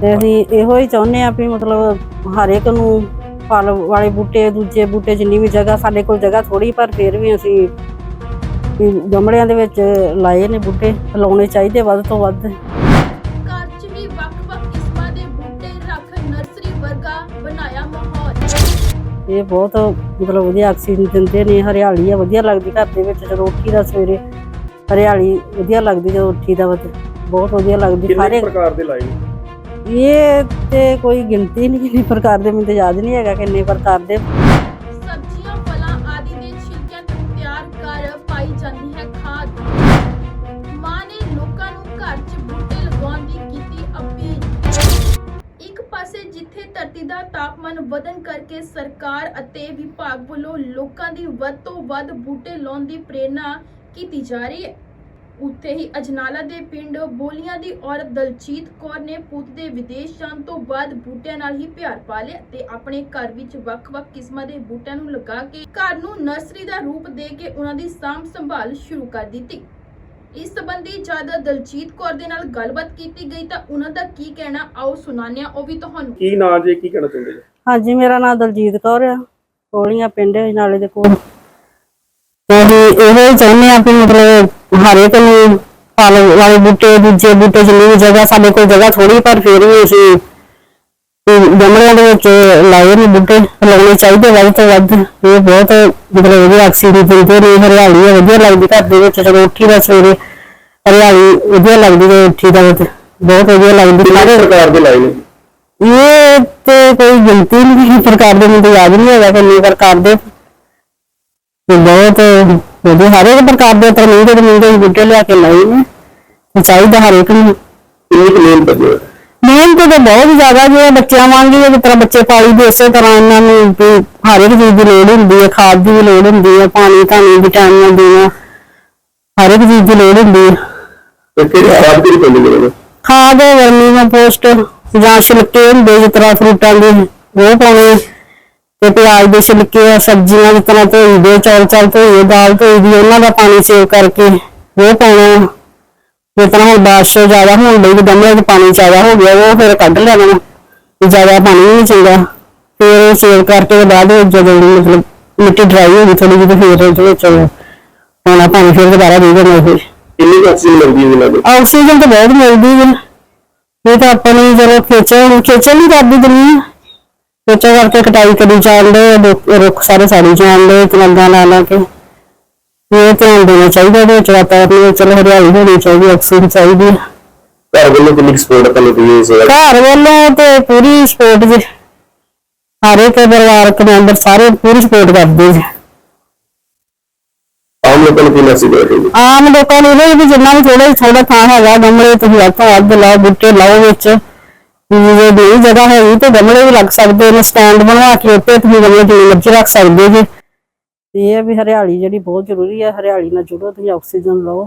ਤੇ ਅਸੀਂ ਇਹੋ ਹੀ ਚਾਹੁੰਦੇ ਆ ਵੀ ਮਤਲਬ ਹਰ ਇੱਕ ਨੂੰ ਫਲ ਵਾਲੇ ਬੂਟੇ ਦੂਜੇ ਬੂਟੇ ਜਿੰਨੀ ਵੀ ਜਗ੍ਹਾ ਸਾਡੇ ਕੋਲ ਜਗ੍ਹਾ ਥੋੜੀ ਪਰ ਫਿਰ ਵੀ ਅਸੀਂ ਗਮਲਿਆਂ ਦੇ ਵਿੱਚ ਲਾਏ ਨੇ ਬੂਟੇ ਲਾਉਣੇ ਚਾਹੀਦੇ ਵੱਧ ਤੋਂ ਵੱਧ। ਘਰ 'ਚ ਵੀ ਵੱਖ-ਵੱਖ ਕਿਸਮਾਂ ਦੇ ਬੂਟੇ ਰੱਖ ਨਰਸਰੀ ਵਰਗਾ ਬਣਾਇਆ ਮਾਹੌਲ। ਇਹ ਬਹੁਤ ਮਤਲਬ ਵਧੀਆ ਆਕਸੀਜਨ ਦਿੰਦੇ ਨੇ ਹਰਿਆਲੀ ਆ ਵਧੀਆ ਲੱਗਦੀ ਘਰ ਦੇ ਵਿੱਚ ਜਦੋਂ ਉੱਠੀ ਦਾ ਸਵੇਰੇ। ਹਰਿਆਲੀ ਵਧੀਆ ਲੱਗਦੀ ਜਦੋਂ ਉੱਠੀ ਦਾ ਵਧ- ਬਹੁਤ ਵਧੀਆ ਲੱਗਦੀ ਸਾਰੇ ਪ੍ਰਕਾਰ ਦੇ ਲਾਏ ਇਹ ਤੇ ਕੋਈ ਗਿਣਤੀ ਨਹੀਂ, ਕਿੰਨੇ ਪ੍ਰਕਾਰ ਦੇ, ਮੈਨੂੰ ਤਾਂ ਯਾਦ ਨਹੀਂ ਹੈਗਾ ਕਿੰਨੇ ਪ੍ਰਕਾਰ ਦੇ। ਸਬਜ਼ੀਆਂ, ਫਲਾਂ ਆਦਿ ਦੇ ਛਿਲਕਿਆਂ ਤੋਂ ਤਿਆਰ ਕਰ ਪਾਈ ਜਾਂਦੀ ਹੈ ਖਾਦ। ਮਾਂ ਨੇ ਲੋਕਾਂ ਨੂੰ ਘਰ 'ਚ ਬੂਟੇ ਲਗਾਉਣ ਦੀ ਕੀਤੀ ਅਪੀਲ। ਇੱਕ ਪਾਸੇ ਜਿੱਥੇ ਧਰਤੀ ਦਾ ਤਾਪਮਾਨ ਵਧਣ ਕਰਕੇ ਸਰਕਾਰ ਅਤੇ ਵਿਭਾਗ ਵੱਲੋਂ ਲੋਕਾਂ ਦੀ ਵੱਧ ਤੋਂ ਵੱਧ ਬੂਟੇ ਲਾਉਣ ਦੀ ਪ੍ਰੇਰਣਾ ਕੀਤੀ ਜਾ ਰਹੀ ਹੈ ਉੱਥੇ ਹੀ ਅਜਨਾਲਾ ਦੇ ਪਿੰਡ ਬੋਲੀਆਂ ਦੀ ਔਰਤ ਦਲਜੀਤ ਕੌਰ ਨੇ ਪੁੱਤ ਦੇ ਵਿਦੇਸ਼ ਜਾਣ ਤੋਂ ਬਾਅਦ ਬੂਟਿਆਂ ਨਾਲ ਹੀ ਪਿਆਰ ਪਾ ਲਿਆ ਤੇ ਆਪਣੇ ਘਰ ਵਿੱਚ ਵੱਖ-ਵੱਖ ਕਿਸਮਾਂ ਦੇ ਬੂਟਿਆਂ ਨੂੰ ਲਗਾ ਕੇ ਘਰ ਨੂੰ ਨਰਸਰੀ ਦਾ ਰੂਪ ਦੇ ਕੇ ਉਹਨਾਂ ਦੀ ਸਾਂਭ ਸੰਭਾਲ ਸ਼ੁਰੂ ਕਰ ਦਿੱਤੀ। ਇਸ ਸੰਬੰਧੀ ਜਦ ਦਲਜੀਤ ਕੌਰ ਦੇ ਨਾਲ ਗੱਲਬਾਤ ਕੀਤੀ ਗਈ ਤਾਂ ਉਹਨਾਂ ਦਾ ਕੀ ਕਹਿਣਾ ਆਓ ਸੁਣਾਉਂਦੇ ਹਾਂ ਉਹ ਵੀ ਤੁਹਾਨੂੰ। ਕੀ ਨਾਂ ਜੇ ਕੀ ਕਹਿਣਾ ਚਾਹੁੰਦੇ ਜੀ? ਹਾਂਜੀ ਮੇਰਾ ਨਾਮ ਦਲਜੀਤ ਕੌਰ ਆ। ਕੋਲੀਆਂ ਪਿੰਡ ਨਾਲੇ ਦੇ ਕੋਲ। ਤੇ ਅਸੀਂ ਇਹੋ ਚਾਹੁੰਦੇ ਆ ਮਤਲਬ ਹਰ ਇੱਕ ਨੂੰ ਫਲ ਵਾਲੇ ਬੂਟੇ ਦੂਜੇ ਬੂਟੇ ਜਿੰਨੀ ਵੀ ਜਗ੍ਹਾ ਸਾਡੇ ਕੋਲ ਜਗ੍ਹਾ ਥੋੜੀ ਪਰ ਫਿਰ ਵੀ ਅਸੀਂ ਗਮਲਿਆਂ ਦੇ ਵਿੱਚ ਲਾਏ ਨੇ ਬੂਟੇ ਲਾਉਣੇ ਚਾਹੀਦੇ ਵੱਧ ਤੋਂ ਵੱਧ। ਇਹ ਬਹੁਤ ਮਤਲਬ ਵਧੀਆ ਆਕਸੀਜਨ ਦਿੰਦੇ ਨੇ ਹਰਿਆਲੀ ਆ ਵਧੀਆ ਲੱਗਦੀ ਘਰ ਦੇ ਵਿੱਚ ਜਦੋਂ ਉੱਠੀ ਦਾ ਸਵੇਰੇ ਹਰਿਆਲੀ ਵਧੀਆ ਲੱਗਦੀ ਜਦੋਂ ਉੱਠੀ ਦਾ ਬਹੁਤ ਵਧੀਆ ਲੱਗਦੀ। ਸਾਰੇ ਪ੍ਰਕਾਰ ਦੇ ਲਾਏ ਨੇ? ਇਹ ਤੇ ਕੋਈ ਗਿਣਤੀ ਨਹੀਂ ਕਿਸੇ ਪ੍ਰਕਾਰ ਦੇ ਮੈਨੂੰ ਯਾਦ ਨਹੀਂ ਹੈਗਾ ਕਿੰਨੇ ਪ੍ਰਕਾਰ ਦੇ। ਤੇ ਬਹੁਤ ਵਧੀਆ ਹਰ ਇੱਕ ਪ੍ਰਕਾਰ ਦੇ ਤਰਮੀਮ ਦੇ ਤਰਮੀਮ ਦੇ ਬੂਟੇ ਲਿਆ ਕੇ ਲਾਏ ਨੇ। ਤੇ ਚਾਹੀਦਾ ਹਰ ਇੱਕ ਨੂੰ ਕਿੰਨੀ ਕੁ ਮਿਹਨਤ ਹੈ ਮਿਹਨਤ ਤੇ ਬਹੁਤ ਜ਼ਿਆਦਾ ਜੇ ਬੱਚਿਆਂ ਵਾਂਗੀ ਜਿਸ ਤਰ੍ਹਾਂ ਬੱਚੇ ਪਾਲੀ ਦੇ ਇਸੇ ਤਰ੍ਹਾਂ ਇਹਨਾਂ ਨੂੰ ਵੀ ਹਰ ਇੱਕ ਚੀਜ਼ ਦੀ ਲੋੜ ਹੁੰਦੀ ਹੈ ਖਾਦ ਦੀ ਵੀ ਲੋੜ ਹੁੰਦੀ ਹੈ ਪਾਣੀ ਧਾਣੀ ਵਿਟਾਮਿਨ ਦੇਣਾ ਹਰ ਇੱਕ ਚੀਜ਼ ਦੀ ਲੋੜ ਹੁੰਦੀ ਹੈ। ਤੇ ਕਿਹੜੀ ਖਾਦ ਕਿਹੜੀ ਪੈਂਦੀ ਨੇ ਖਾਦ ਵਰਮੀ ਕੰਪੋਸਟ ਜਾਂ ਛਿਲਕੇ ਹੁੰਦੇ ਜਿਸ ਤਰ੍ਹਾਂ ਫਰੂਟਾਂ ਦੇ ਉਹ ਪਾਉਣੇ ਤੇ ਪਿਆਜ਼ ਦੇ ਛਿਲਕੇ ਆ ਸਬਜ਼ੀਆਂ ਜਿਸ ਤਰ੍ਹਾਂ ਧੋਈ ਦੇ ਚੌਲ ਚਾਲ ਧੋਈਏ ਦਾਲ ਧੋਈ ਦੀ ਉਹਨਾਂ ਦਾ ਪਾਣੀ ਸੇਵ ਕਰਕੇ ਉਹ ਪਾਉਣਾ ਜਿਸ ਤਰ੍ਹਾਂ ਹੁਣ ਬਾਰਿਸ਼ ਜ਼ਿਆਦਾ ਹੋਣ ਲਈ ਗਮਲੇ 'ਚ ਪਾਣੀ ਜ਼ਿਆਦਾ ਹੋ ਗਿਆ ਉਹ ਫਿਰ ਕੱਢ ਲੈਣਾ ਜ਼ਿਆਦਾ ਪਾਣੀ ਨਹੀਂ ਚੰਗਾ ਫਿਰ ਉਹ ਸੇਵ ਕਰਕੇ ਬਾਅਦ ਵਿੱਚ ਜਦੋਂ ਮਤਲਬ ਮਿੱਟੀ ਡਰਾਈ ਹੋ ਗਈ ਥੋੜੀ ਜਿਹੀ ਫਿਰ ਉਹਦੇ ਵਿੱਚ ਪਾਉਣਾ ਪਾਣੀ ਫਿਰ ਦੁਬਾਰਾ ਦੇ ਦੇਣਾ ਫਿਰ ਕਿੰਨੀ ਆਕਸੀਜਨ ਮਿਲਦੀ ਹੈ ਇਹਨਾਂ ਨੂੰ ਆਕਸੀਜਨ ਤਾਂ ਬਹੁਤ ਮਿਲਦੀ ਹੈ ਇਹ ਤਾਂ ਆਪਾਂ ਨੂੰ ਜਦੋਂ ਖੇਚਲ ਖੇਚਲ ਨਹੀਂ ਕਰਦੀ ਦੁਨੀਆ। ਖੇਚਲ ਕਰਕੇ ਕਟਾਈ ਕਰੀ ਜਾਂਦੇ ਰੁੱਖ ਸਾਰੇ ਸਾੜੀ ਜਾਂਦੇ ਤਲੰਗਾ ਲਾ ਲਾ ਕੇ। ਇਹ ਧਿਆਨ ਦੇਣਾ ਚਾਹੀਦਾ ਇਹਦੇ ਵਿੱਚ ਵਾਤਾਵਰਨ ਚਲੋ ਹਰਿਆਲੀ ਹੋਣੀ ਚਾਹੀਦੀ ਆਕਸੀਜਨ ਚਾਹੀਦੀ ਹੈ। ਘਰ ਵੱਲੋਂ ਕਿੰਨੀ ਸਪੋਰਟ ਤੁਹਾਨੂੰ ਦੀ ਸੇਵਾ ਘਰ ਵੱਲੋਂ ਤੇ ਪੂਰੀ ਸਪੋਰਟ ਜੀ। ਹਰ ਇੱਕ ਪਰਿਵਾਰਕ ਮੈਂਬਰ ਸਾਰੇ ਪੂਰੀ ਸਪੋਰਟ ਕਰਦੇ ਜੀ। ਆਮ ਲੋਕਾਂ ਨੂੰ ਕੀ ਮੈਸੇਜ ਦੇ ਰਹੇ ਆਮ ਲੋਕਾਂ ਨੂੰ ਇਹ ਵੀ ਜਿੰਨਾ ਵੀ ਥੋੜਾ ਥੋੜਾ ਥਾਂ ਹੈਗਾ ਗਮਲੇ ਤੁਸੀਂ ਵੱਧ ਤੋਂ ਵੱਧ ਲਾਓ ਬੂਟੇ ਲਾਓ ਵਿੱਚ। ਜੇ ਨਹੀਂ ਜਗ੍ਹਾ ਹੈਗੀ ਤੇ ਗਮਲੇ ਵੀ ਲੱਗ ਸਕਦੇ ਨੇ ਸਟੈਂਡ ਬਣਵਾ ਕੇ ਉੱਤੇ ਤੁਸੀਂ ਗਮਲੇ ਜਿੰਨੇ ਮਰਜ਼ੀ ਰੱਖ ਸਕਦੇ ਜੀ। ਇਹ ਹੈ ਵੀ ਹਰਿਆਲੀ ਜਿਹੜੀ ਬਹੁਤ ਜ਼ਰੂਰੀ ਹੈ ਹਰਿਆਲੀ ਨਾਲ ਜੁੜੋ, ਤੁਸੀਂ ਆਕਸੀਜਨ ਲਓ।